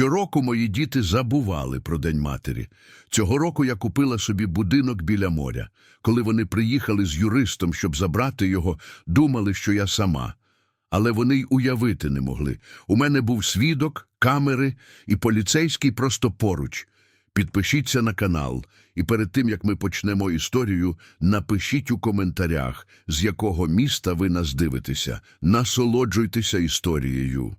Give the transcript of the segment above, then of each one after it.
Щороку мої діти забували про День матері. Цього року я купила собі будинок біля моря. Коли вони приїхали з юристом, щоб забрати його, думали, що я сама. Але вони й уявити не могли. У мене був свідок, камери і поліцейський просто поруч. Підпишіться на канал, і перед тим, як ми почнемо історію, напишіть у коментарях, з якого міста ви нас дивитеся. Насолоджуйтеся історією.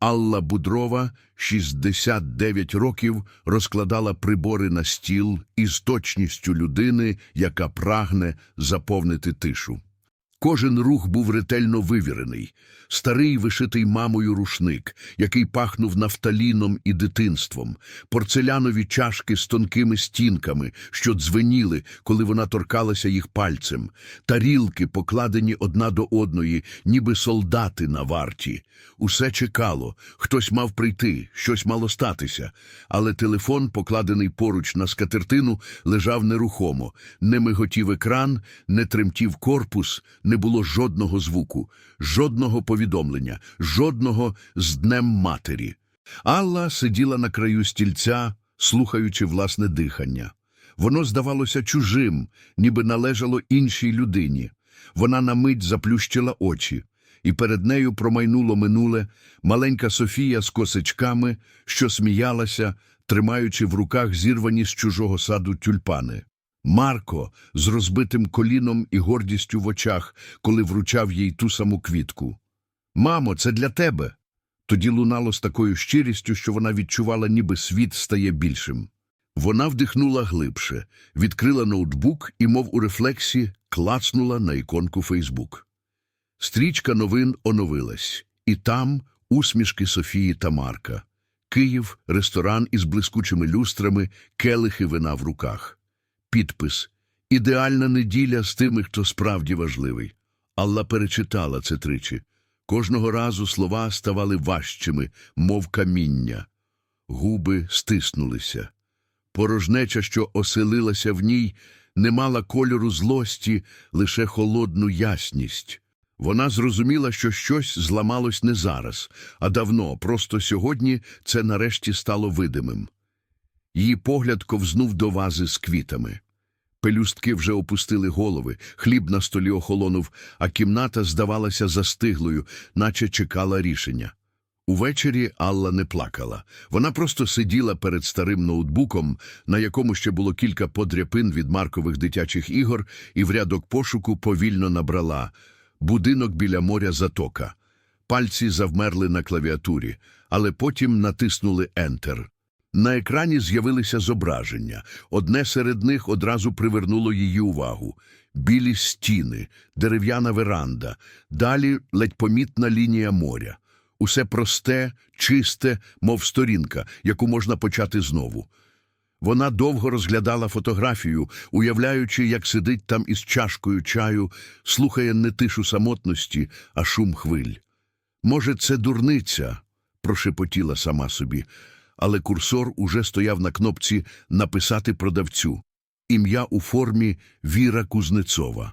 Алла Будрова, 69 років, розкладала прибори на стіл із точністю людини, яка прагне заповнити тишу. Кожен рух був ретельно вивірений. Старий вишитий мамою рушник, який пахнув нафталіном і дитинством, порцелянові чашки з тонкими стінками, що дзвеніли, коли вона торкалася їх пальцем, тарілки, покладені одна до одної, ніби солдати на варті. Усе чекало, хтось мав прийти, щось мало статися, але телефон, покладений поруч на скатертину, лежав нерухомо. Не миготів екран, не тремтів корпус, не було жодного звуку, жодного повідомлення, жодного з Днем Матері. Алла сиділа на краю стільця, слухаючи власне дихання. Воно здавалося чужим, ніби належало іншій людині. Вона на мить заплющила очі, і перед нею промайнуло минуле маленька Софія з косичками, що сміялася, тримаючи в руках зірвані з чужого саду тюльпани. Марко з розбитим коліном і гордістю в очах, коли вручав їй ту саму квітку. Мамо, це для тебе. Тоді лунало з такою щирістю, що вона відчувала, ніби світ стає більшим. Вона вдихнула глибше, відкрила ноутбук і, мов у рефлексі, клацнула на іконку Фейсбук. Стрічка новин оновилась, і там усмішки Софії та Марка. Київ, ресторан із блискучими люстрами, келихи вина в руках. Підпис «Ідеальна неділя з тими, хто справді важливий». Алла перечитала це тричі. Кожного разу слова ставали важчими, мов каміння. Губи стиснулися. Порожнеча, що оселилася в ній, не мала кольору злості, лише холодну ясність. Вона зрозуміла, що щось зламалось не зараз, а давно, просто сьогодні це нарешті стало видимим. Її погляд ковзнув до вази з квітами. Пелюстки вже опустили голови, хліб на столі охолонув, а кімната здавалася застиглою, наче чекала рішення. Увечері Алла не плакала. Вона просто сиділа перед старим ноутбуком, на якому ще було кілька подряпин від маркових дитячих ігор, і в рядок пошуку повільно набрала «Будинок біля моря затока». Пальці завмерли на клавіатурі, але потім натиснули «Ентер». На екрані з'явилися зображення. Одне серед них одразу привернуло її увагу. Білі стіни, дерев'яна веранда, далі ледь помітна лінія моря. Усе просте, чисте, мов сторінка, яку можна почати знову. Вона довго розглядала фотографію, уявляючи, як сидить там із чашкою чаю, слухає не тишу самотності, а шум хвиль. Може, це дурниця, прошепотіла сама собі, але курсор уже стояв на кнопці «Написати продавцю». Ім'я у формі Віра Кузнецова.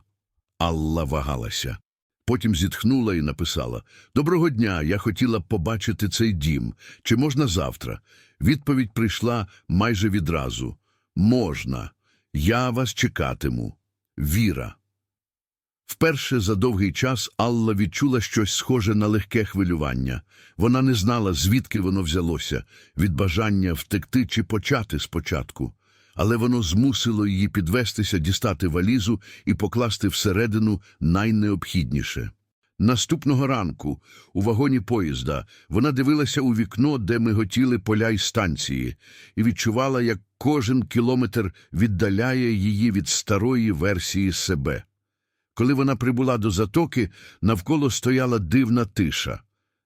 Алла вагалася. Потім зітхнула і написала «Доброго дня, я хотіла побачити цей дім. Чи можна завтра?» Відповідь прийшла майже відразу. «Можна. Я вас чекатиму. Віра». Вперше за довгий час Алла відчула щось схоже на легке хвилювання. Вона не знала, звідки воно взялося, від бажання втекти чи почати спочатку. Але воно змусило її підвестися, дістати валізу і покласти всередину найнеобхідніше. Наступного ранку, у вагоні поїзда, вона дивилася у вікно, де миготіли поля й станції, і відчувала, як кожен кілометр віддаляє її від старої версії себе. Коли вона прибула до затоки, навколо стояла дивна тиша.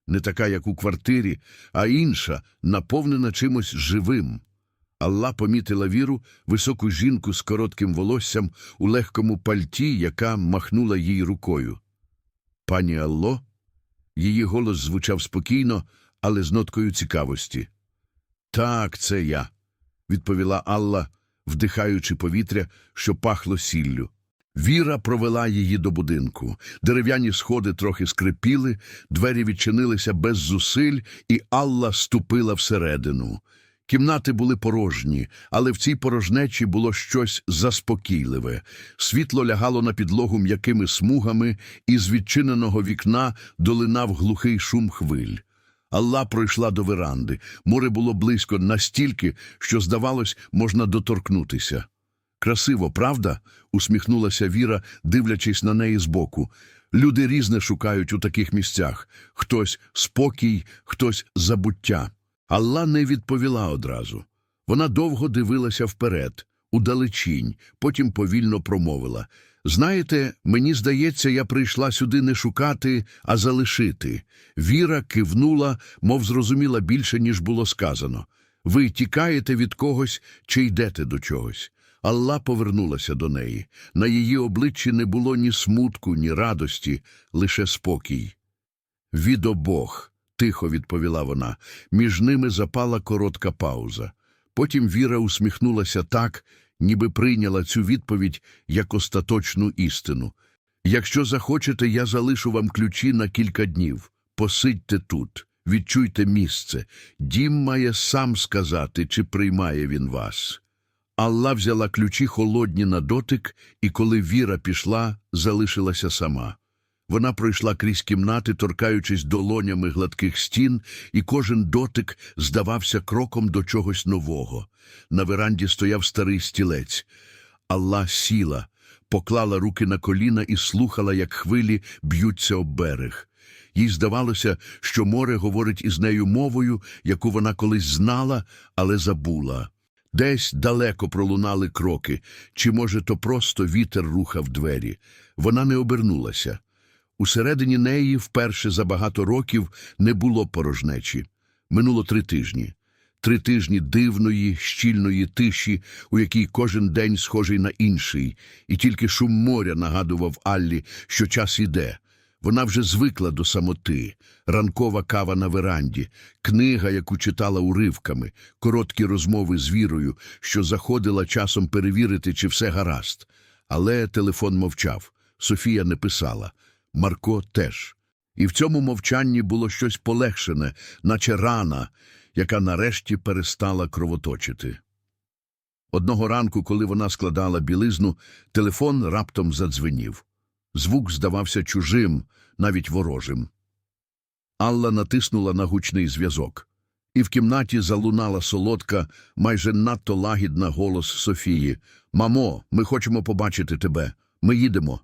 Не така, як у квартирі, а інша, наповнена чимось живим. Алла помітила віру, високу жінку з коротким волоссям у легкому пальті, яка махнула їй рукою. Пані Алло? Її голос звучав спокійно, але з ноткою цікавості. Так, це я, відповіла Алла, вдихаючи повітря, що пахло сіллю. Віра провела її до будинку. Дерев'яні сходи трохи скрипіли, двері відчинилися без зусиль, і Алла ступила всередину. Кімнати були порожні, але в цій порожнечі було щось заспокійливе. Світло лягало на підлогу м'якими смугами, і з відчиненого вікна долинав глухий шум хвиль. Алла пройшла до веранди. Море було близько настільки, що, здавалось, можна доторкнутися. Красиво, правда? усміхнулася Віра, дивлячись на неї збоку. Люди різне шукають у таких місцях. Хтось спокій, хтось забуття. Алла не відповіла одразу. Вона довго дивилася вперед, удалечінь, потім повільно промовила. Знаєте, мені здається, я прийшла сюди не шукати, а залишити. Віра кивнула, мов зрозуміла більше, ніж було сказано. Ви тікаєте від когось чи йдете до чогось. Алла повернулася до неї. На її обличчі не було ні смутку, ні радості, лише спокій. Від обох, тихо відповіла вона. Між ними запала коротка пауза. Потім Віра усміхнулася так, ніби прийняла цю відповідь як остаточну істину. Якщо захочете, я залишу вам ключі на кілька днів. Посидьте тут, відчуйте місце. Дім має сам сказати, чи приймає він вас. Алла взяла ключі холодні на дотик, і коли Віра пішла, залишилася сама. Вона пройшла крізь кімнати, торкаючись долонями гладких стін, і кожен дотик здавався кроком до чогось нового. На веранді стояв старий стілець. Алла сіла, поклала руки на коліна і слухала, як хвилі б'ються об берег. Їй здавалося, що море говорить із нею мовою, яку вона колись знала, але забула. Десь далеко пролунали кроки, чи, може, то просто вітер рухав двері. Вона не обернулася. Усередині неї вперше за багато років не було порожнечі. Минуло три тижні. Три тижні дивної, щільної тиші, у якій кожен день схожий на інший, і тільки шум моря нагадував Аллі, що час іде. Вона вже звикла до самоти, ранкова кава на веранді, книга, яку читала уривками, короткі розмови з вірою, що заходила часом перевірити, чи все гаразд. Але телефон мовчав. Софія не писала. Марко теж. І в цьому мовчанні було щось полегшене, наче рана, яка нарешті перестала кровоточити. Одного ранку, коли вона складала білизну, телефон раптом задзвенів. Звук здавався чужим, навіть ворожим. Алла натиснула на гучний зв'язок. І в кімнаті залунала солодка, майже надто лагідна голос Софії. Мамо, ми хочемо побачити тебе. Ми їдемо.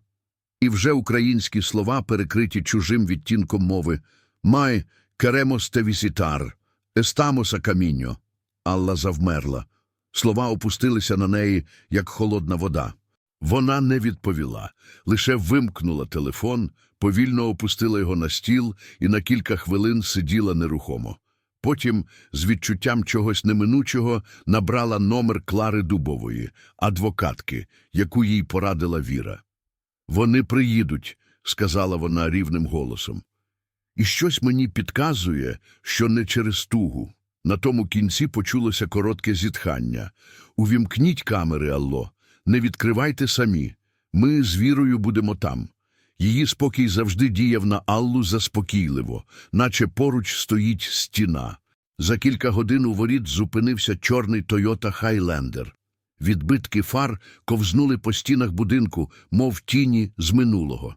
І вже українські слова, перекриті чужим відтінком мови. Май керемос те візітар, естамоса каміньо. Алла завмерла. Слова опустилися на неї, як холодна вода. Вона не відповіла, лише вимкнула телефон, повільно опустила його на стіл і на кілька хвилин сиділа нерухомо. Потім, з відчуттям чогось неминучого, набрала номер Клари Дубової, адвокатки, яку їй порадила Віра. Вони приїдуть, сказала вона рівним голосом. І щось мені підказує, що не через тугу. На тому кінці почулося коротке зітхання. Увімкніть камери, Алло, не відкривайте самі. Ми з вірою будемо там. Її спокій завжди діяв на Аллу заспокійливо, наче поруч стоїть стіна. За кілька годин у воріт зупинився чорний Тойота Хайлендер. Відбитки фар ковзнули по стінах будинку, мов тіні з минулого.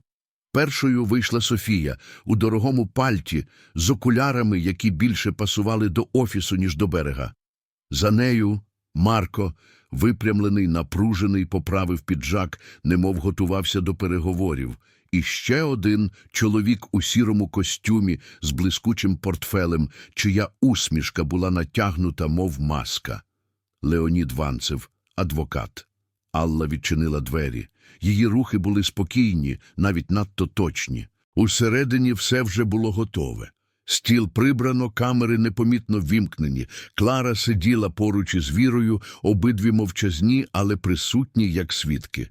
Першою вийшла Софія у дорогому пальті з окулярами, які більше пасували до офісу, ніж до берега. За нею Марко, випрямлений, напружений, поправив піджак, немов готувався до переговорів. І ще один чоловік у сірому костюмі з блискучим портфелем, чия усмішка була натягнута, мов маска. Леонід Ванцев, адвокат. Алла відчинила двері. Її рухи були спокійні, навіть надто точні. Усередині все вже було готове. Стіл прибрано, камери непомітно вімкнені. Клара сиділа поруч із вірою, обидві мовчазні, але присутні, як свідки.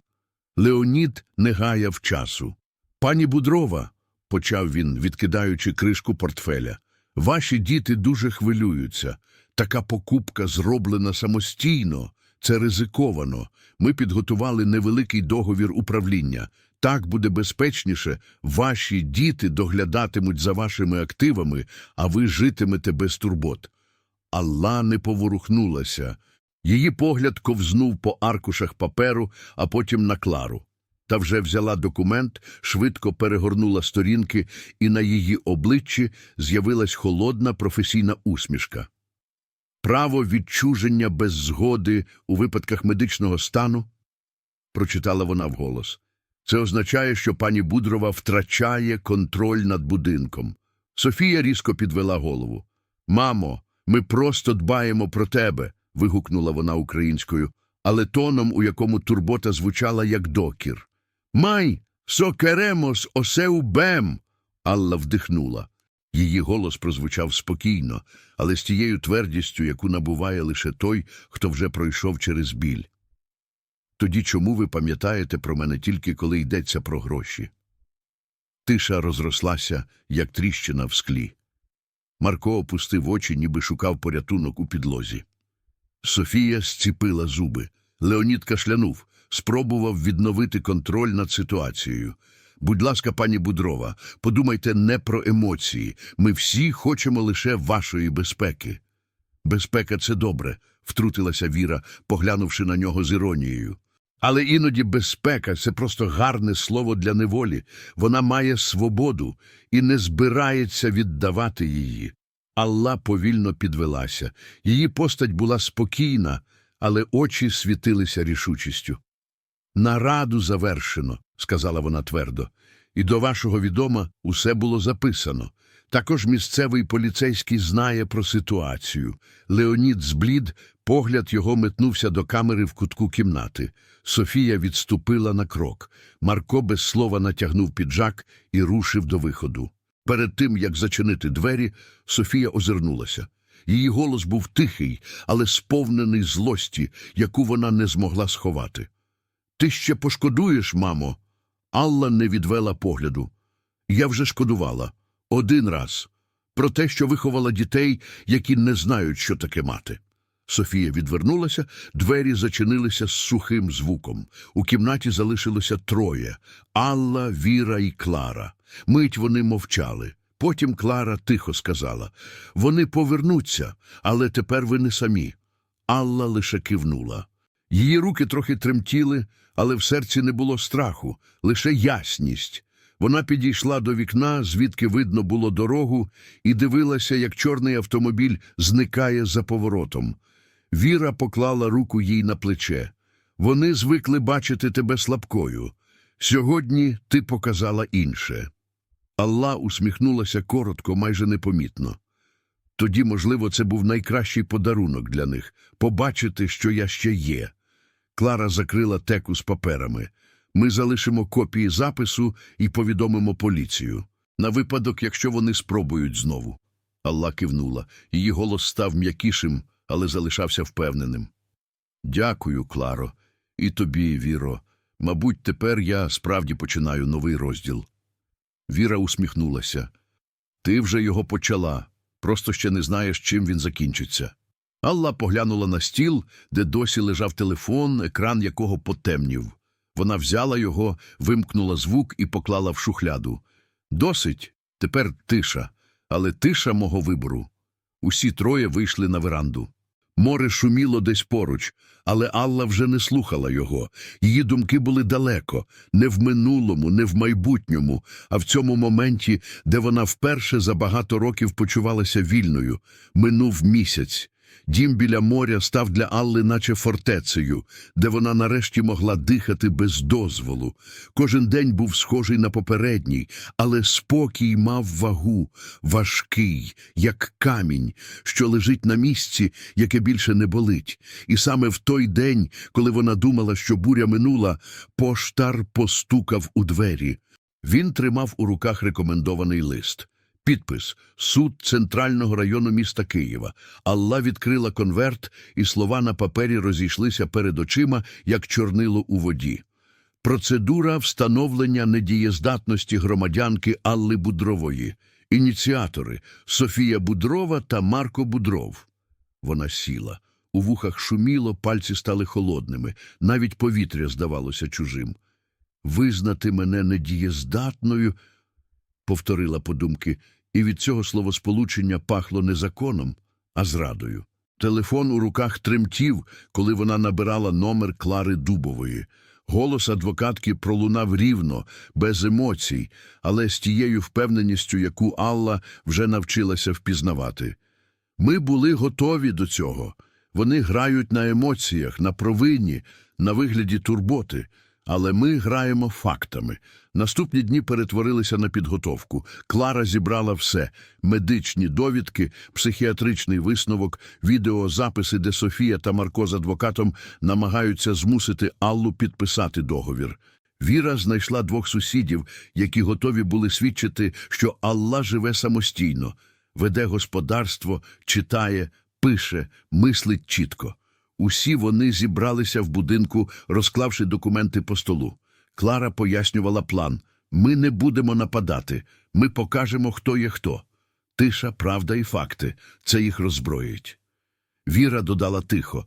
Леонід не гаяв часу. Пані Будрова, почав він, відкидаючи кришку портфеля, ваші діти дуже хвилюються. Така покупка зроблена самостійно. Це ризиковано. Ми підготували невеликий договір управління. Так буде безпечніше. Ваші діти доглядатимуть за вашими активами, а ви житимете без турбот. Алла не поворухнулася. Її погляд ковзнув по аркушах паперу, а потім на Клару. Та вже взяла документ, швидко перегорнула сторінки, і на її обличчі з'явилась холодна професійна усмішка. Право відчуження без згоди у випадках медичного стану, прочитала вона вголос. Це означає, що пані Будрова втрачає контроль над будинком. Софія різко підвела голову. Мамо, ми просто дбаємо про тебе. вигукнула вона українською, але тоном, у якому турбота звучала як докір. Май, сокеремос осеу бем. Алла вдихнула. Її голос прозвучав спокійно, але з тією твердістю, яку набуває лише той, хто вже пройшов через біль. Тоді чому ви пам'ятаєте про мене тільки коли йдеться про гроші? Тиша розрослася, як тріщина в склі. Марко опустив очі, ніби шукав порятунок у підлозі. Софія зціпила зуби. Леонід кашлянув, спробував відновити контроль над ситуацією. Будь ласка, пані Будрова, подумайте не про емоції. Ми всі хочемо лише вашої безпеки. Безпека це добре, втрутилася Віра, поглянувши на нього з іронією. Але іноді безпека це просто гарне слово для неволі. Вона має свободу і не збирається віддавати її. Алла повільно підвелася. Її постать була спокійна, але очі світилися рішучістю. Нараду завершено, сказала вона твердо, і до вашого відома усе було записано. Також місцевий поліцейський знає про ситуацію. Леонід зблід, погляд його метнувся до камери в кутку кімнати. Софія відступила на крок. Марко без слова натягнув піджак і рушив до виходу. Перед тим, як зачинити двері, Софія озирнулася. Її голос був тихий, але сповнений злості, яку вона не змогла сховати. Ти ще пошкодуєш, мамо? Алла не відвела погляду. Я вже шкодувала. Один раз. Про те, що виховала дітей, які не знають, що таке мати. Софія відвернулася, двері зачинилися з сухим звуком. У кімнаті залишилося троє – Алла, Віра і Клара. Мить вони мовчали. Потім Клара тихо сказала – вони повернуться, але тепер ви не самі. Алла лише кивнула. Її руки трохи тремтіли, але в серці не було страху, лише ясність. Вона підійшла до вікна, звідки видно було дорогу, і дивилася, як чорний автомобіль зникає за поворотом. Віра поклала руку їй на плече. Вони звикли бачити тебе слабкою. Сьогодні ти показала інше. Алла усміхнулася коротко, майже непомітно. Тоді, можливо, це був найкращий подарунок для них побачити, що я ще є. Клара закрила теку з паперами. Ми залишимо копії запису і повідомимо поліцію. На випадок, якщо вони спробують знову. Алла кивнула. Її голос став м'якішим, але залишався впевненим. Дякую, Кларо, і тобі, Віро. Мабуть, тепер я справді починаю новий розділ. Віра усміхнулася. Ти вже його почала, просто ще не знаєш, чим він закінчиться. Алла поглянула на стіл, де досі лежав телефон, екран якого потемнів. Вона взяла його, вимкнула звук і поклала в шухляду. Досить, тепер тиша, але тиша мого вибору. Усі троє вийшли на веранду. Море шуміло десь поруч, але Алла вже не слухала його. Її думки були далеко, не в минулому, не в майбутньому, а в цьому моменті, де вона вперше за багато років почувалася вільною. Минув місяць. Дім біля моря став для Алли наче фортецею, де вона нарешті могла дихати без дозволу. Кожен день був схожий на попередній, але спокій мав вагу, важкий, як камінь, що лежить на місці, яке більше не болить. І саме в той день, коли вона думала, що буря минула, поштар постукав у двері. Він тримав у руках рекомендований лист. Підпис Суд Центрального району міста Києва. Алла відкрила конверт, і слова на папері розійшлися перед очима, як чорнило у воді. Процедура встановлення недієздатності громадянки Алли Будрової. Ініціатори Софія Будрова та Марко Будров. Вона сіла. У вухах шуміло, пальці стали холодними, навіть повітря здавалося чужим. Визнати мене недієздатною, повторила подумки, і від цього словосполучення пахло не законом, а зрадою. Телефон у руках тремтів, коли вона набирала номер Клари Дубової. Голос адвокатки пролунав рівно, без емоцій, але з тією впевненістю, яку Алла вже навчилася впізнавати. Ми були готові до цього. Вони грають на емоціях, на провині, на вигляді турботи. Але ми граємо фактами. Наступні дні перетворилися на підготовку. Клара зібрала все – медичні довідки, психіатричний висновок, відеозаписи, де Софія та Марко з адвокатом намагаються змусити Аллу підписати договір. Віра знайшла двох сусідів, які готові були свідчити, що Алла живе самостійно, веде господарство, читає, пише, мислить чітко. Усі вони зібралися в будинку, розклавши документи по столу. Клара пояснювала план. Ми не будемо нападати, ми покажемо, хто є хто. Тиша, правда і факти. Це їх роззброїть. Віра додала тихо.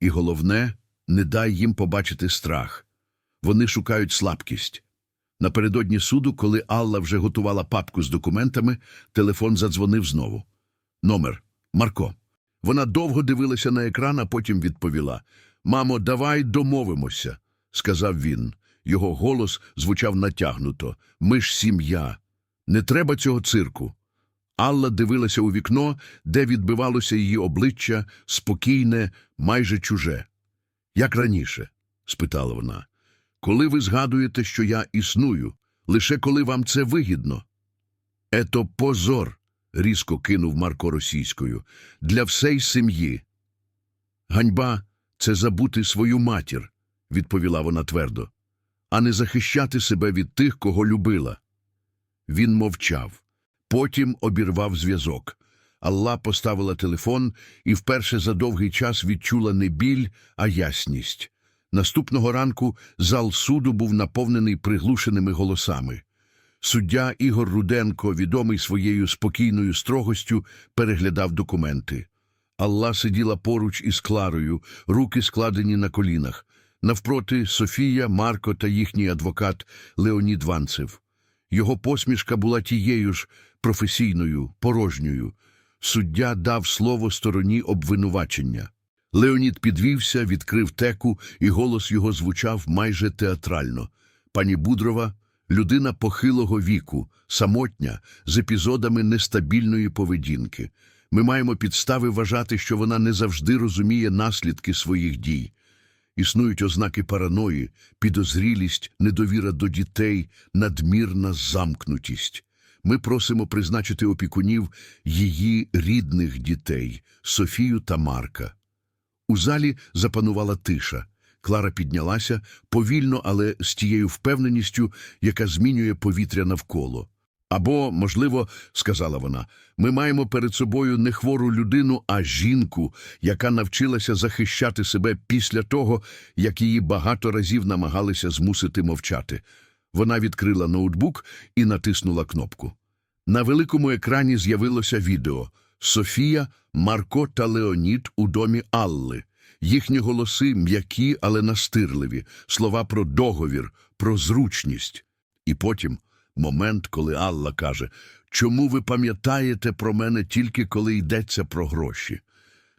І головне, не дай їм побачити страх. Вони шукають слабкість. Напередодні суду, коли Алла вже готувала папку з документами, телефон задзвонив знову. Номер. Марко. Вона довго дивилася на екран, а потім відповіла. Мамо, давай домовимося, сказав він. Його голос звучав натягнуто. Ми ж сім'я. Не треба цього цирку. Алла дивилася у вікно, де відбивалося її обличчя, спокійне, майже чуже. Як раніше? спитала вона. Коли ви згадуєте, що я існую, лише коли вам це вигідно? Ето позор, різко кинув Марко російською, для всей сім'ї. Ганьба це забути свою матір, відповіла вона твердо, а не захищати себе від тих, кого любила. Він мовчав. Потім обірвав зв'язок. Алла поставила телефон і вперше за довгий час відчула не біль, а ясність. Наступного ранку зал суду був наповнений приглушеними голосами. Суддя Ігор Руденко, відомий своєю спокійною строгостю, переглядав документи. Алла сиділа поруч із Кларою, руки складені на колінах. Навпроти Софія, Марко та їхній адвокат Леонід Ванцев. Його посмішка була тією ж професійною, порожньою. Суддя дав слово стороні обвинувачення. Леонід підвівся, відкрив теку, і голос його звучав майже театрально. Пані Будрова – людина похилого віку, самотня, з епізодами нестабільної поведінки. Ми маємо підстави вважати, що вона не завжди розуміє наслідки своїх дій. Існують ознаки параної, підозрілість, недовіра до дітей, надмірна замкнутість. Ми просимо призначити опікунів її рідних дітей – Софію та Марка. У залі запанувала тиша. Клара піднялася, повільно, але з тією впевненістю, яка змінює повітря навколо. Або, можливо, сказала вона, ми маємо перед собою не хвору людину, а жінку, яка навчилася захищати себе після того, як її багато разів намагалися змусити мовчати. Вона відкрила ноутбук і натиснула кнопку. На великому екрані з'явилося відео Софія, Марко та Леонід у домі Алли. Їхні голоси м'які, але настирливі, слова про договір, про зручність. І потім момент, коли Алла каже, чому ви пам'ятаєте про мене тільки коли йдеться про гроші?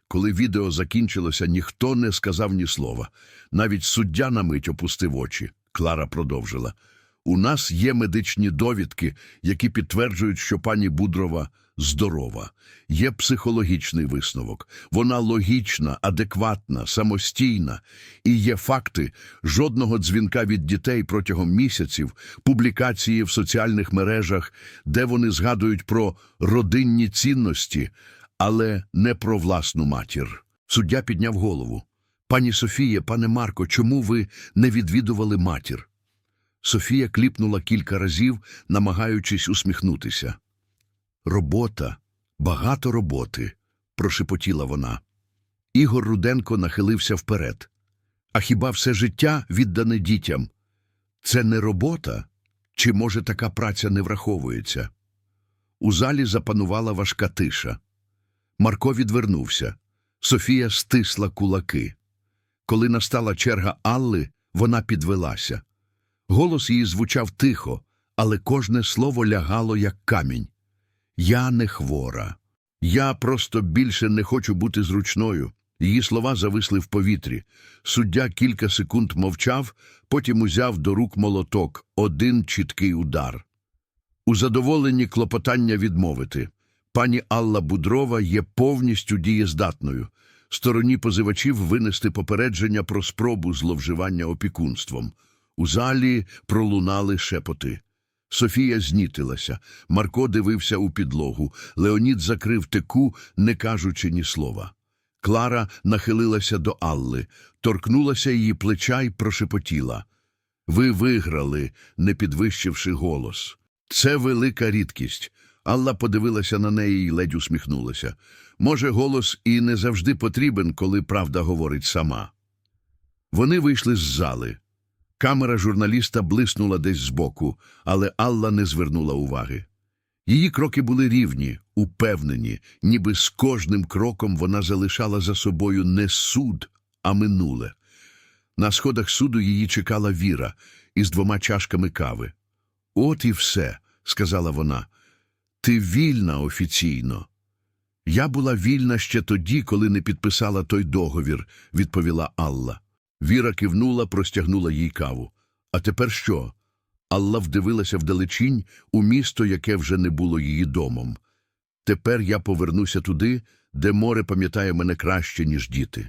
Коли відео закінчилося, ніхто не сказав ні слова. Навіть суддя на мить опустив очі. Клара продовжила. У нас є медичні довідки, які підтверджують, що пані Будрова здорова. Є психологічний висновок. Вона логічна, адекватна, самостійна. І є факти жодного дзвінка від дітей протягом місяців, публікації в соціальних мережах, де вони згадують про родинні цінності, але не про власну матір. Суддя підняв голову. Пані Софія, пане Марко, чому ви не відвідували матір? Софія кліпнула кілька разів, намагаючись усміхнутися. Робота, багато роботи, прошепотіла вона. Ігор Руденко нахилився вперед. А хіба все життя віддане дітям? Це не робота? Чи, може, така праця не враховується? У залі запанувала важка тиша. Марко відвернувся. Софія стисла кулаки. Коли настала черга Алли, вона підвелася. Голос її звучав тихо, але кожне слово лягало, як камінь. Я не хвора. Я просто більше не хочу бути зручною. Її слова зависли в повітрі. Суддя кілька секунд мовчав, потім узяв до рук молоток, один чіткий удар. У задоволенні клопотання відмовити. Пані Алла Будрова є повністю дієздатною. Стороні позивачів винести попередження про спробу зловживання опікунством. У залі пролунали шепоти. Софія знітилася. Марко дивився у підлогу. Леонід закрив теку, не кажучи ні слова. Клара нахилилася до Алли, торкнулася її плеча й прошепотіла. Ви виграли, не підвищивши голос. Це велика рідкість. Алла подивилася на неї і ледь усміхнулася. Може, голос і не завжди потрібен, коли правда говорить сама. Вони вийшли з зали. Камера журналіста блиснула десь збоку, але Алла не звернула уваги. Її кроки були рівні, упевнені, ніби з кожним кроком вона залишала за собою не суд, а минуле. На сходах суду її чекала Віра із двома чашками кави. От і все, сказала вона. Ти вільна офіційно. Я була вільна ще тоді, коли не підписала той договір, відповіла Алла. Віра кивнула, простягнула їй каву. А тепер що? Алла вдивилася вдалечінь у місто, яке вже не було її домом. Тепер я повернуся туди, де море пам'ятає мене краще, ніж діти.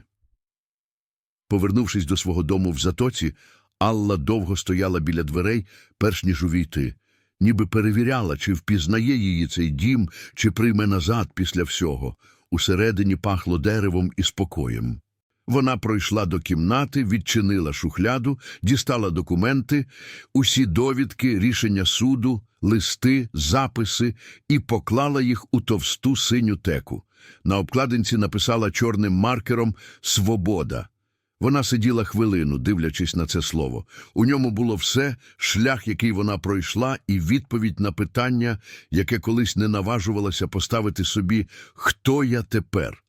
Повернувшись до свого дому в затоці, Алла довго стояла біля дверей, перш ніж увійти, ніби перевіряла, чи впізнає її цей дім, чи прийме назад після всього. Усередині пахло деревом і спокоєм. Вона пройшла до кімнати, відчинила шухляду, дістала документи, усі довідки, рішення суду, листи, записи і поклала їх у товсту синю теку. На обкладинці написала чорним маркером «Свобода». Вона сиділа хвилину, дивлячись на це слово. У ньому було все, шлях, який вона пройшла, і відповідь на питання, яке колись не наважувалася поставити собі «Хто я тепер?».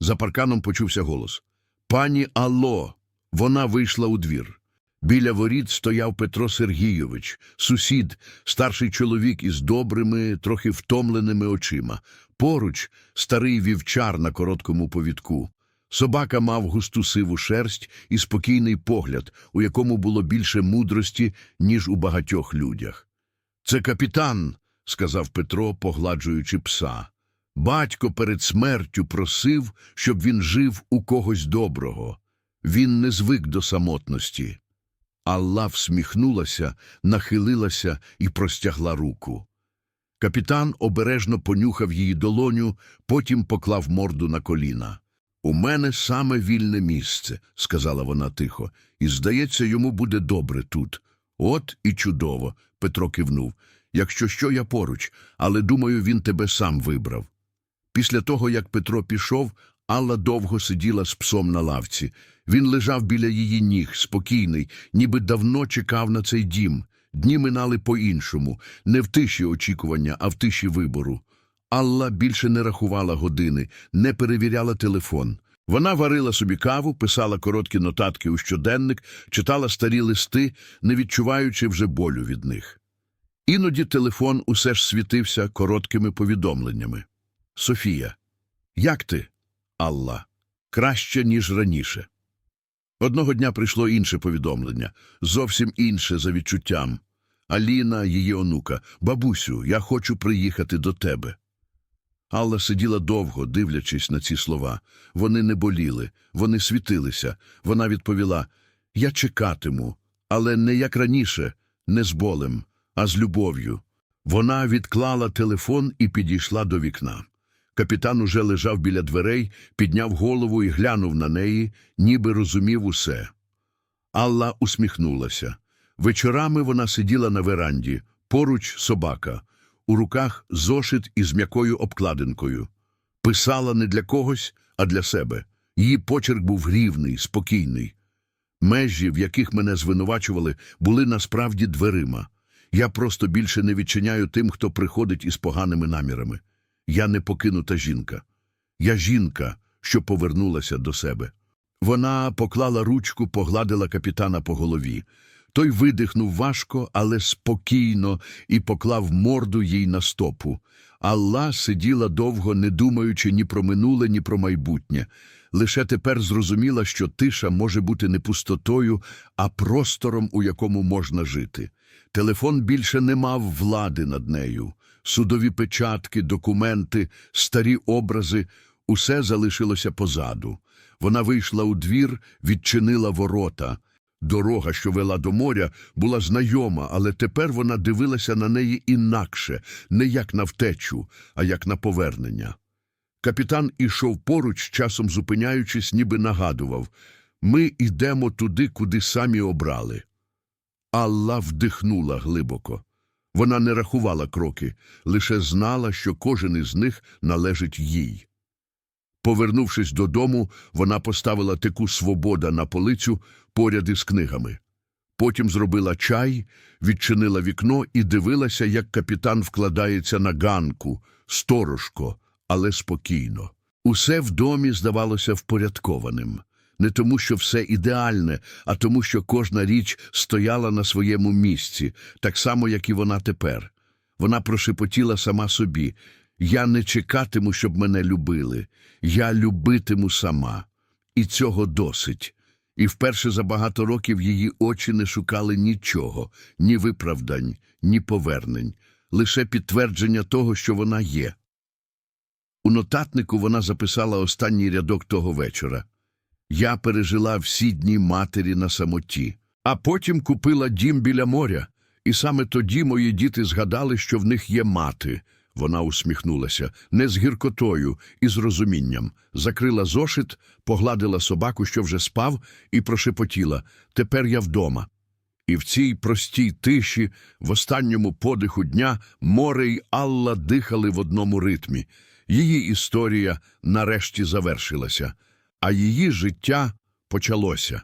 За парканом почувся голос. Пані Алло. Вона вийшла у двір. Біля воріт стояв Петро Сергійович, сусід, старший чоловік із добрими, трохи втомленими очима. Поруч старий вівчар на короткому повідку. Собака мав густу сиву шерсть і спокійний погляд, у якому було більше мудрості, ніж у багатьох людях. Це капітан, сказав Петро, погладжуючи пса. Батько перед смертю просив, щоб він жив у когось доброго. Він не звик до самотності. Алла всміхнулася, нахилилася і простягла руку. Капітан обережно понюхав її долоню, потім поклав морду на коліна. У мене саме вільне місце, сказала вона тихо, і, здається, йому буде добре тут. От і чудово, Петро кивнув. Якщо що, я поруч, але думаю, він тебе сам вибрав. Після того, як Петро пішов, Алла довго сиділа з псом на лавці. Він лежав біля її ніг, спокійний, ніби давно чекав на цей дім. Дні минали по-іншому, не в тиші очікування, а в тиші вибору. Алла більше не рахувала години, не перевіряла телефон. Вона варила собі каву, писала короткі нотатки у щоденник, читала старі листи, не відчуваючи вже болю від них. Іноді телефон усе ж світився короткими повідомленнями. Софія. Як ти? Алла. Краще, ніж раніше. Одного дня прийшло інше повідомлення, зовсім інше за відчуттям. Аліна, її онука. Бабусю, я хочу приїхати до тебе. Алла сиділа довго, дивлячись на ці слова. Вони не боліли, вони світилися. Вона відповіла Я чекатиму, але не як раніше, не з болем, а з любов'ю. Вона відклала телефон і підійшла до вікна. Капітан уже лежав біля дверей, підняв голову і глянув на неї, ніби розумів усе. Алла усміхнулася. Вечорами вона сиділа на веранді, поруч собака, у руках зошит із м'якою обкладинкою. Писала не для когось, а для себе. Її почерк був рівний, спокійний. Межі, в яких мене звинувачували, були насправді дверима. Я просто більше не відчиняю тим, хто приходить із поганими намірами. Я не покинута жінка. Я жінка, що повернулася до себе. Вона поклала ручку, погладила капітана по голові. Той видихнув важко, але спокійно і поклав морду їй на стопу. Алла сиділа довго, не думаючи ні про минуле, ні про майбутнє. Лише тепер зрозуміла, що тиша може бути не пустотою, а простором, у якому можна жити. Телефон більше не мав влади над нею. Судові печатки, документи, старі образи – усе залишилося позаду. Вона вийшла у двір, відчинила ворота. Дорога, що вела до моря, була знайома, але тепер вона дивилася на неї інакше, не як на втечу, а як на повернення. Капітан ішов поруч, часом зупиняючись, ніби нагадував «Ми йдемо туди, куди самі обрали». Алла вдихнула глибоко. Вона не рахувала кроки, лише знала, що кожен із них належить їй. Повернувшись додому, вона поставила теку «Свобода» на полицю поряд із книгами. Потім зробила чай, відчинила вікно і дивилася, як капітан вкладається на ганку, сторожко, але спокійно. Усе в домі здавалося впорядкованим. Не тому, що все ідеальне, а тому, що кожна річ стояла на своєму місці, так само, як і вона тепер. Вона прошепотіла сама собі «Я не чекатиму, щоб мене любили. Я любитиму сама. І цього досить. І вперше за багато років її очі не шукали нічого, ні виправдань, ні повернень, лише підтвердження того, що вона є. У нотатнику вона записала останній рядок того вечора. Я пережила всі дні матері на самоті, а потім купила дім біля моря, і саме тоді мої діти згадали, що в них є мати. Вона усміхнулася, не з гіркотою і з розумінням, закрила зошит, погладила собаку, що вже спав, і прошепотіла «Тепер я вдома». І в цій простій тиші, в останньому подиху дня, море й Алла дихали в одному ритмі. Її історія нарешті завершилася, а її життя почалося.